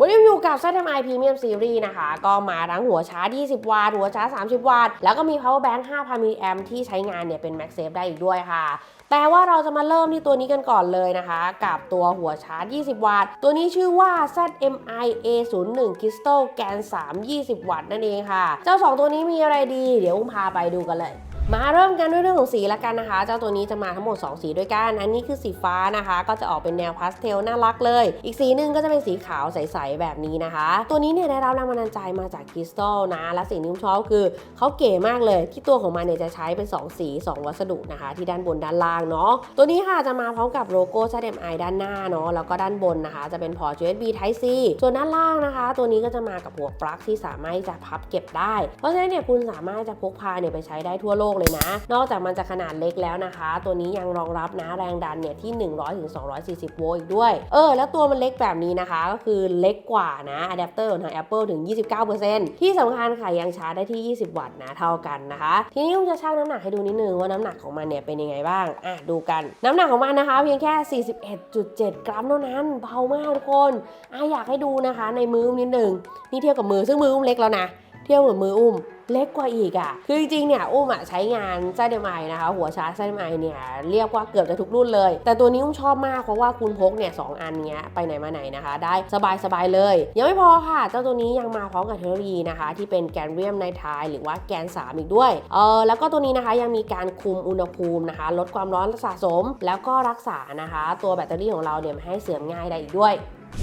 วันนี้อยู่กับ ZMI Premium Series นะคะ ก็มาทั้งหัวชาร์จ 20 วัตต์ หัวชาร์จ 30 วัตต์ แล้วก็มี power bank 5,000มิลลิแอมที่ใช้งานเนี่ยเป็น MagSafe ได้อีกด้วยค่ะ แต่ว่าเราจะมาเริ่มที่ตัวนี้กันก่อนเลยนะคะ กับตัวหัวชาร์จ 20 วัตต์ ตัวนี้ชื่อว่า ZMI A01 Crystal GAN 3 20 วัตต์นั่นเองค่ะ เจ้า 2 ตัวนี้มีอะไรดี เดี๋ยวอุ้มพาไปดูกันเลย มาเริ่มกันด้วยเรื่องของสีละกันนะคะ เจ้าตัวนี้จะมาทั้งหมด 2 สีด้วยกัน อันนี้คือสีฟ้านะคะ ก็จะออกเป็นแนวพาสเทลน่ารักเลย อีกสีหนึ่งก็จะเป็นสีขาวใสๆแบบนี้นะคะ ตัวนี้เนี่ยได้รับแรงบันดาลใจมาจากคริสตัลนะ และสิ่งที่ผมชอบคือเขาเก๋มากเลย ที่ตัวของมันเนี่ยจะใช้เป็น 2 สี 2 วัสดุนะคะ ที่ด้านบนด้านล่างเนาะ ตัวนี้ค่ะจะมาพร้อมกับโลโก้ ZMI ด้านหน้าเนาะ แล้วก็ด้านบนนะคะ จะเป็นพอร์ต USB Type C ส่วนด้านล่างนะคะ ตัวนี้ก็จะมากับหัวปลั๊กที่สามารถจะพับเก็บได้ เพราะฉะนั้นเนี่ยคุณสามารถจะพกพาเนี่ยไปใช้ได้ทั่วโลกเลยนะ นอกจากมันจะขนาดเล็กแล้วนะคะ ตัวนี้ยังรองรับนะแรงดันเนี่ยที่ 100ถึง240 โวลต์อีกด้วย เออ แล้วตัวมันเล็กแบบนี้นะคะ ก็คือเล็กกว่านะอะแดปเตอร์ของทาง Apple ถึง 29%ที่สำคัญค่ะยังชาร์จได้ที่ 20 วัตต์นะ เท่ากันนะคะ ทีนี้ผมจะชั่งน้ำหนักให้ดูนิดนึงว่าน้ำหนักของมันเนี่ยเป็นยังไงบ้าง อะดูกัน น้ำหนักของมันนะคะ เพียงแค่ 41.7 กรัมเท่านั้น เบามากทุกคนอะอยากให้ดูนะคะ ในมืออุ้มนิดนึงนี่เทียบกับมือซึ่งมืออุ้มเล็กแล้วนะ เทียบกับมืออุ้ม เล็กกว่าอีกอะ่ะ คือจริงๆ เนี่ย อุ้มอะใช้งาน ZMI นะคะ หัวชาร์จ ZMI เนี่ย เรียกว่าเกือบจะทุกรุ่นเลย แต่ตัวนี้อุ้มชอบมาก เพราะว่าคุณพกเนี่ยสองอันเนี้ยไปไหนมาไหนนะคะ ได้สบายๆเลย ยังไม่พอค่ะ เจ้าตัวนี้ยังมาพร้อมกับเทคโนโลยีนะคะ ที่เป็นแกนเรียมไนไทหรือว่าแกน 3 อีกด้วย เออแล้วก็ตัวนี้นะคะยังมีการคุมอุณหภูมินะคะ ลดความร้อนสะสม แล้วก็รักษานะคะ ตัวแบตเตอรี่ของเราเนี่ยไม่ให้เสื่อมง่ายได้อีกด้วย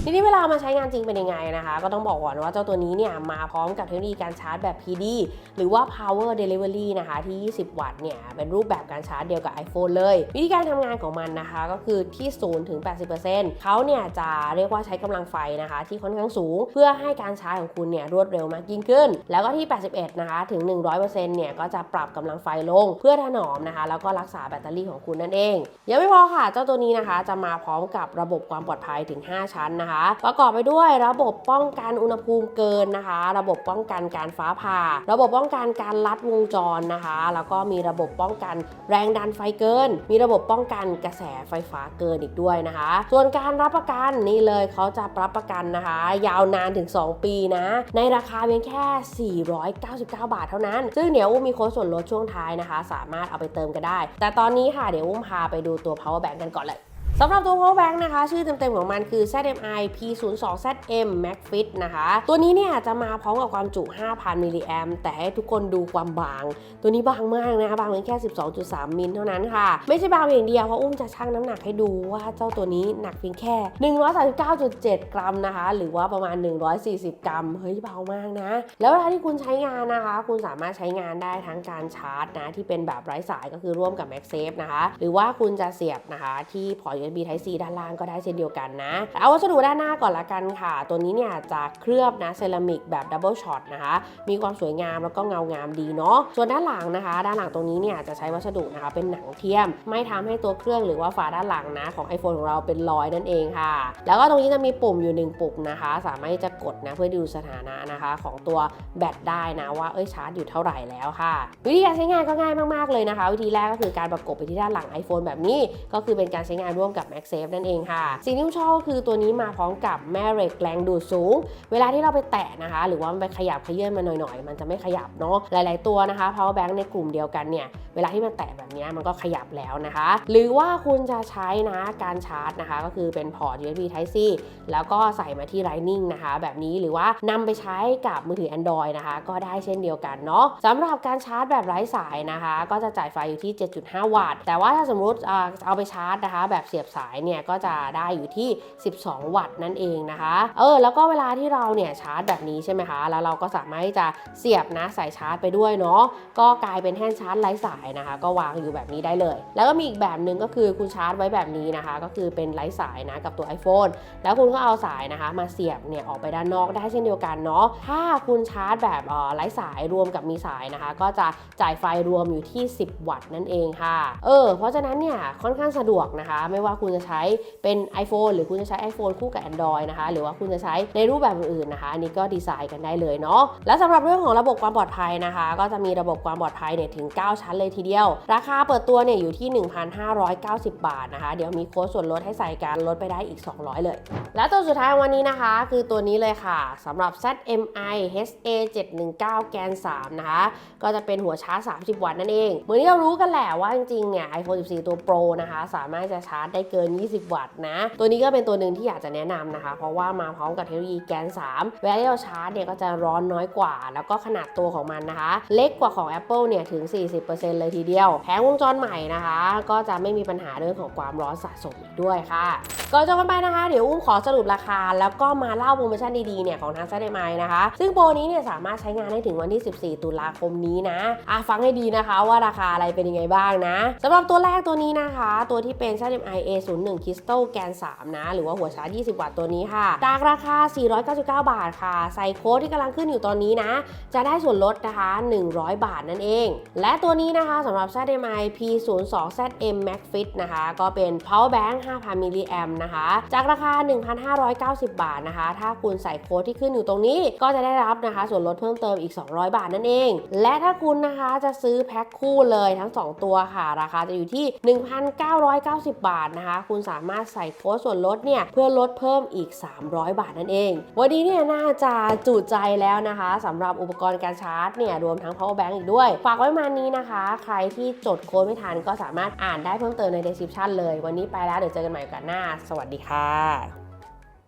ทีนี้เวลามาใช้งานจริงเป็นยังไงนะคะ ก็ต้องบอกก่อนว่าเจ้าตัวนี้เนี่ยมาพร้อมกับเทคโนโลยีการชาร์จแบบ PD หรือว่า power delivery นะคะที่ 20 วัตต์เนี่ยเป็นรูปแบบการชาร์จเดียวกับ iPhone เลย วิธีการทำงานของมันนะคะก็คือที่0ถึง 80%เขาเนี่ยจะเรียกว่าใช้กำลังไฟนะคะ ที่ค่อนข้างสูง เพื่อให้การชาร์จของคุณเนี่ยรวดเร็วมากยิ่งขึ้น แล้วก็ที่ 81 นะคะถึง 100%เนี่ยก็จะปรับกำลังไฟลง เพื่อถนอมนะคะแล้วก็รักษาแบตเตอรี่ของคุณนั่นเองยังไม่พอค่ะเจ้าตัวนี้นะคะจะมาพร้อมกับระบบความปลอดภัยถึง 5 ชั้นนะคะ ประกอบไปด้วยระบบป้องกันอุณหภูมิเกินนะคะ ระบบป้องกันการฟ้าผ่า ระบบป้องกันการลัดวงจรนะคะ แล้วก็มีระบบป้องกันแรงดันไฟเกิน มีระบบป้องกันกระแสไฟฟ้าเกินอีกด้วยนะคะ ส่วนการรับประกันนี่เลยเขาจะรับประกันนะคะ ยาวนานถึง 2 ปีนะ ในราคาเพียงแค่ 499 บาทเท่านั้น ซึ่งเดี๋ยวอุ้มมีโค้ดส่วนลดช่วงท้ายนะคะ สามารถเอาไปเติมกันได้ แต่ตอนนี้ค่ะเดี๋ยวอุ้มพาไปดูตัว power bank กันก่อนเลย สำหรับตัว power bank นะคะ ชื่อเต็มๆของมันคือ ZMI P02ZM MagFit นะคะ ตัวนี้เนี่ยจะมาพร้อมกับความจุ 5,000 มิลลิแอมแต่ให้ทุกคนดูความบาง ตัวนี้บางมากนะคะ บางเพียงแค่ 12.3 มิลเท่านั้นค่ะ ไม่ใช่บางอย่างเดียวเพราะอุ้มจะชั่งน้ำหนักให้ดูว่าเจ้าตัวนี้หนักเพียงแค่ 139.7 กรัมนะคะ หรือว่าประมาณ 140 กรัม เฮ้ยเบามากนะ แล้วเวลาที่คุณใช้งานนะคะ คุณสามารถใช้งานได้ทั้งการชาร์จนะที่เป็นแบบไร้สายก็คือร่วมกับ MagSafe นะคะ หรือว่าคุณจะเสียบนะคะที่พอร์ต USB Type C ด้านล่างก็ได้เช่นเดียวกันนะ เอาวัสดุด้านหน้าก่อนละกันค่ะ ตัวนี้เนี่ยจะเคลือบนะเซรามิกแบบดับเบิลช็อตนะคะ มีความสวยงามแล้วก็เงางามดีเนาะ ส่วนด้านหลังนะคะ ด้านหลังตรงนี้เนี่ยจะใช้วัสดุนะคะเป็นหนังเทียม ไม่ทำให้ตัวเครื่องหรือว่าฝาด้านหลังนะของ iPhone ของเราเป็นรอยนั่นเองค่ะ แล้วก็ตรงนี้จะมีปุ่มอยู่หนึ่งปุ่มนะคะ สามารถจะกดนะเพื่อดูสถานะนะคะ ของตัวแบตได้นะว่าเอ้ยชาร์จอยู่เท่าไหร่แล้วค่ะ วิธีการใช้งานก็ง่ายมากๆเลยนะคะ วิธีแรกก็คือการประกบไปที่ด้านหลัง iPhone แบบนี้ก็คือเป็นการใช้งานร่วมกับ MagSafe นั่นเองค่ะ สิ่งที่ผมชอบก็คือตัวนี้มาพร้อมกับแม่เหล็กแรงดูดสูง เวลาที่เราไปแตะนะคะ หรือว่ามันไปขยับขยื่นมาหน่อยๆ มันจะไม่ขยับเนาะหลาย ๆตัวนะคะ power bank ในกลุ่มเดียวกันเนี่ยเวลาที่มันแตะแบบนี้มันก็ขยับแล้วนะคะ หรือว่าคุณจะใช้นะการชาร์จนะคะ ก็คือเป็นพอร์ต USB Type C แล้วก็ใส่มาที่ Lightning นะคะ แบบนี้หรือว่านำไปใช้กับมือถือ Android นะคะ ก็ได้เช่นเดียวกันเนาะสำหรับการชาร์จแบบไร้สายนะคะ ก็จะจ่ายไฟอยู่ที่ 7.5 วัตต์ แต่ว่าถ้าสมมติเอ่อเอาไปชาร์จนะคะ แบบเสียบสายเนี่ยก็จะได้อยู่ที่ 12 วัตต์นั่นเองนะคะเออแล้วก็เวลาที่เราเนี่ยชาร์จแบบนี้ใช่ไหมคะแล้วเราก็สามารถที่จะเสียบนะสายชาร์จไปด้วยเนาะก็กลายเป็นแท่นชาร์จไร้สายนะคะ ก็วางอยู่แบบนี้ได้เลย แล้วก็มีอีกแบบหนึ่งก็คือคุณชาร์จไว้แบบนี้นะคะ ก็คือเป็นไร้สายนะกับตัว iPhone แล้วคุณก็เอาสายนะคะ มาเสียบเนี่ยออกไปด้านนอกได้เช่นเดียวกันเนาะถ้าคุณชาร์จแบบไร้สายรวมกับมีสายนะคะ ก็จะจ่ายไฟรวมอยู่ที่ 10 วัตต์นั่นเองค่ะเออเพราะฉะนั้นเนี่ยค่อนข้างสะดวกนะคะ ไม่ว่าคุณจะใช้เป็น iPhone หรือคุณจะใช้ iPhone คู่กับ Android นะคะ หรือว่าคุณจะใช้ในรูปแบบอื่นนะคะอันนี้ก็ดีไซน์กันได้เลยเนาะแล้วสำหรับเรื่องของระบบความปลอดภัยนะคะ ก็จะมีระบบความปลอดภัยเนี่ยถึง 9 ชั้นเลยทีเดียว ราคาเปิดตัวเนี่ยอยู่ที่ 1,590 บาทนะคะ เดี๋ยวมีโค้ดส่วนลดให้ใส่การลดไปได้อีก 200 เลย และตัวสุดท้ายของวันนี้นะคะ คือตัวนี้เลยค่ะสำหรับ ZMI HA719 แกน 3 นะคะ ก็จะเป็นหัวชาร์จ 30 วัตต์นั่นเอง เหมือนที่เรารู้กันแหละว่าจริงๆเนี่ย iPhone 14 ตัว Pro นะคะ สามารถจะชาร์จได้เกิน 20 วัตต์นะ ตัวนี้ก็เป็นตัวหนึ่งที่อยากจะแนะนำนะคะ เพราะว่ามาพร้อมกับเทคโนโลยีแกน 3 เวลาที่เราชาร์จเนี่ยก็จะร้อนน้อยกว่า แล้วก็ขนาดตัวของมันนะคะ เล็กกว่าของ Apple เนี่ยถึง 40%เลยทีเดียว แผงวงจรใหม่นะคะ ก็จะไม่มีปัญหาเรื่องของความร้อนสะสมอีกด้วยค่ะก่อนจะกันไปนะคะ เดี๋ยวอุ้มขอสรุปราคา แล้วก็มาเล่าโปรโมชั่นดีๆเนี่ยของทาง ZMI นะคะ ซึ่งโปรนี้เนี่ยสามารถใช้งานได้ถึงวันที่ 14 ตุลาคมนี้นะอะฟังให้ดีนะคะว่าราคาอะไรเป็นยังไงบ้างนะสำหรับตัวแรกตัวนี้นะคะ ตัวที่เป็น ZMI A01 Crystal แกน 3 นะ หรือว่าหัวชาร์จ 20 วัตต์ตัวนี้ค่ะ จากราคา 499 บาทค่ะ ใส่โค้ดที่กำลังขึ้นอยู่ตอนนี้นะ จะได้ส่วนลดนะคะ 100 บาทนั่นเอง และตัวนี้นะคะสำหรับ ZMI P02ZM Max Fit นะคะ ก็เป็น power bank 5,000มิลลิแอมนะคะ จากราคา 1,590 บาทนะคะ ถ้าคุณใส่โค้ดที่ขึ้นอยู่ตรงนี้ ก็จะได้รับนะคะ ส่วนลดเพิ่มเติมอีก 200 บาทนั่นเอง และถ้าคุณนะคะจะซื้อแพ็คคู่เลยทั้ง 2 ตัวค่ะ ราคาจะอยู่ที่ 1,990 บาทนะคะ คุณสามารถใส่โค้ดส่วนลดเนี่ยเพื่อลดเพิ่มอีก 300 บาทนั่นเอง วันนี้เนี่ยน่าจะจุใจแล้วนะคะสำหรับอุปกรณ์การชาร์จเนี่ยรวมทั้ง power bank อีกด้วย ฝากไว้ประมานี้นะคะใครที่จดโค้ดไม่ทันก็สามารถอ่านได้เพิ่มเติมใน description เลย วันนี้ไปแล้วเดี๋ยวเจอกันใหม่โอกาสหน้า สวัสดีค่ะ